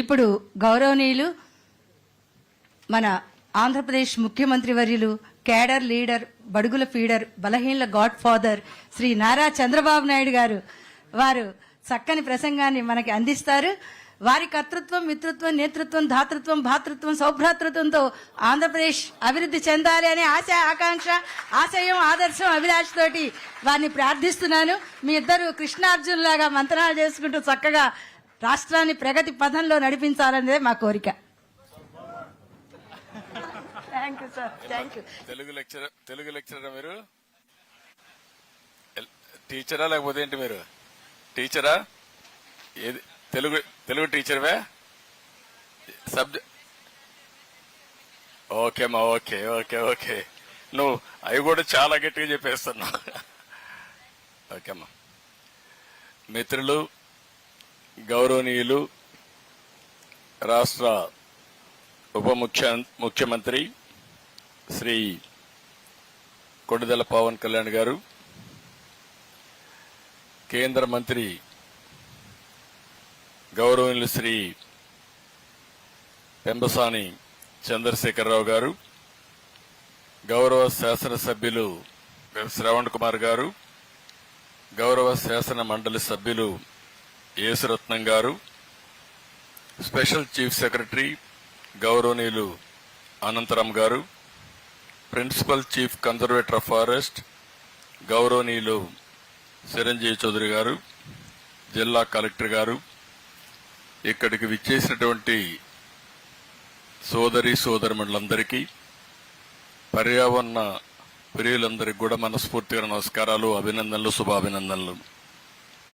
ఇప్పుడు గౌరవనీయులు మన ఆంధ్రప్రదేశ్ ముఖ్యమంత్రి వర్యులు కేడర్ లీడర్ బడుగుల ఫీడర్ బలహీనల గాడ్ ఫాదర్ శ్రీ నారా చంద్రబాబు నాయుడు గారు. వారు చక్కని ప్రసంగాన్ని మనకి అందిస్తారు. వారి కర్తృత్వం మిత్రత్వం నేతృత్వం ధాతృత్వం భాతృత్వం సౌభ్రాతృత్వంతో ఆంధ్రప్రదేశ్ అభివృద్ధి చెందాలి అనే ఆశ ఆకాంక్ష ఆశయం ఆదర్శం అభిలాష్ తోటి వారిని ప్రార్థిస్తున్నాను. మీ ఇద్దరు కృష్ణార్జున్ లాగా మంత్రాలు చేసుకుంటూ చక్కగా రాష్ట్రాన్ని ప్రగతి పథంలో నడిపించాలనేదే మా కోరిక. Thank you sir thank you Telugu lecture Telugu లెక్చరరా మీరు? టీచరా లేకపోతే ఏంటి మీరు? టీచరా? ఏది తెలుగు తెలుగు టీచర్వే? సబ్జెక్ట్ ఓకే అమ్మా ఓకే ఓకే ఓకే. నువ్వు అవి కూడా చాలా గట్టిగా చెప్పేస్తున్నావు. ఓకే అమ్మా. మిత్రులు గౌరవనీయులు రాష్ట్ర ఉప ముఖ్య ముఖ్యమంత్రి శ్రీ కొడుదల పవన్ కళ్యాణ్ గారు కేంద్ర మంత్రి గౌరవనీయులు శ్రీ పెంబసాని చంద్రశేఖరరావు గారు గౌరవ శాసనసభ్యులు శ్రవణ్ కుమార్ గారు గౌరవ శాసన మండలి సభ్యులు యేసురత్నం గారు స్పెషల్ చీఫ్ సెక్రటరీ గౌరవనీయులు Anantaram garu principal chief conservator of forest గౌరవనీయులు చిరంజీవి చౌదరి గారు జిల్లా కలెక్టర్ గారు ఇక్కడికి విచ్చేసినటువంటి సోదరి సోదరుమండలందరికీ పర్యావరణ ప్రియులందరికీ కూడా మనస్ఫూర్తిగా నమస్కారాలు అభినందనలు శుభాభినందనలు.